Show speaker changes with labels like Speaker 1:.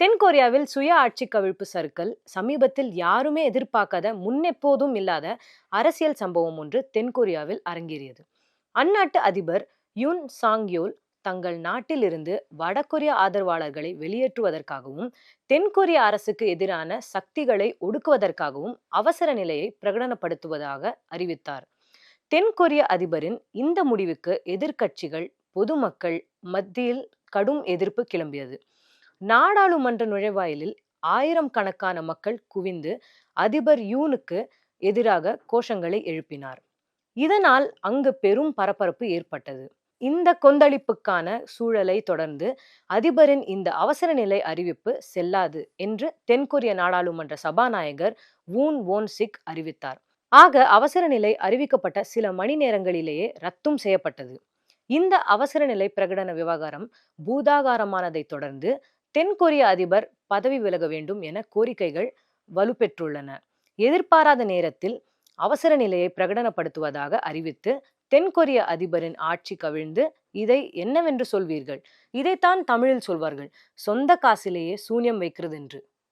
Speaker 1: தென்கொரியாவில் சுய ஆட்சி கவிழ்ப்பு சறுக்கல் சமீபத்தில் யாருமே எதிர்பார்க்காத முன்னெப்போதும் இல்லாத அரசியல் சம்பவம் ஒன்று தென்கொரியாவில் அரங்கேறியது. அந்நாட்டு அதிபர் யுன் சாங்யோல் தங்கள் நாட்டிலிருந்து வடகொரிய ஆதரவாளர்களை வெளியேற்றுவதற்காகவும் தென்கொரிய அரசுக்கு எதிரான சக்திகளை ஒடுக்குவதற்காகவும் அவசர நிலையை பிரகடனப்படுத்துவதாக அறிவித்தார். தென்கொரிய அதிபரின் இந்த முடிவுக்கு எதிர்க்கட்சிகள் பொதுமக்கள் மத்தியில் கடும் எதிர்ப்பு கிளம்பியது. நாடாளுமன்ற நுழைவாயிலில் ஆயிரம் கணக்கான மக்கள் குவிந்து அதிபர் யூனுக்கு எதிராக கோஷங்களை எழுப்பினார். இதனால் அங்கு பெரும் பரபரப்பு ஏற்பட்டது. இந்த கொந்தளிப்புக்கான சூழலை தொடர்ந்து அதிபரின் இந்த அவசர நிலை அறிவிப்பு செல்லாது என்று தென்கொரிய நாடாளுமன்ற சபாநாயகர் வூன் வோன் சிக் அறிவித்தார். ஆக அவசர நிலை அறிவிக்கப்பட்ட சில மணி நேரங்களிலேயே ரத்தும் செய்யப்பட்டது. இந்த அவசர நிலை பிரகடன விவகாரம் பூதாகாரமானதை தொடர்ந்து தென்கொரிய அதிபர் பதவி விலக வேண்டும் என கோரிக்கைகள் வலுப்பெற்றுள்ளன. எதிர்பாராத நேரத்தில் அவசர நிலையை பிரகடனப்படுத்துவதாக அறிவித்து தென்கொரிய அதிபரின் ஆட்சி கவிழ்ந்து இதை என்னவென்று சொல்வீர்கள்? இதைத்தான் தமிழில் சொல்வார்கள் சொந்த காசிலேயே சூன்யம் வைக்கிறது என்று